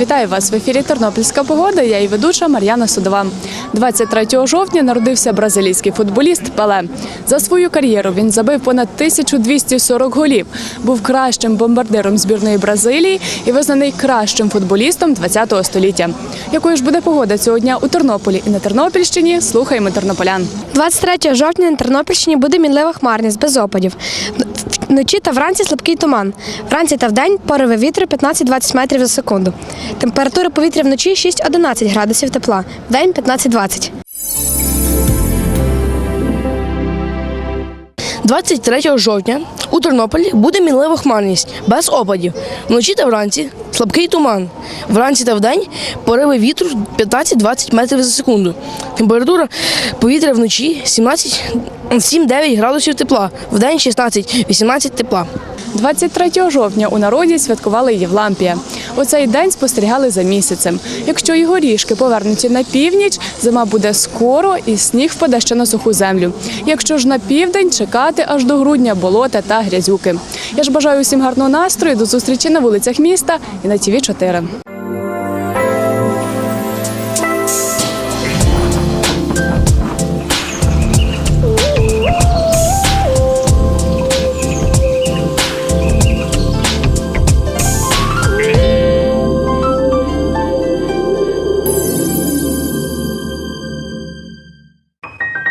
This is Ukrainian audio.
Вітаю вас в ефірі Тернопільська погода. Я і ведуча Мар'яна Судова. 23 жовтня народився бразилійський футболіст Пеле. За свою кар'єру він забив понад 1240 голів. Був кращим бомбардиром збірної Бразилії і визнаний кращим футболістом 20 століття. Якою ж буде погода цього дня у Тернополі і на Тернопільщині? Слухаємо тернополян. 23 жовтня на Тернопільщині буде мінлива хмарність без опадів. Вночі та вранці слабкий туман. Вранці та вдень пориви вітру 15-20 метрів за секунду. Температура повітря вночі 6-11 градусів тепла, вдень 15-20. 23 жовтня у Тернополі буде мінлива хмарність без опадів. Вночі та вранці слабкий туман. Вранці та вдень пориви вітру 15-20 метрів за секунду. Температура повітря вночі 17 7-9 градусів тепла, вдень 16-18 тепла. 23 жовтня у народі святкували Євлампія. У цей день спостерігали за місяцем. Якщо його ріжки повернуться на північ, зима буде скоро і сніг впаде ще на суху землю. Якщо ж на південь чекати аж до грудня болота та грязюки. Я ж бажаю усім гарного настрою. До зустрічі на вулицях міста і на ТВ 4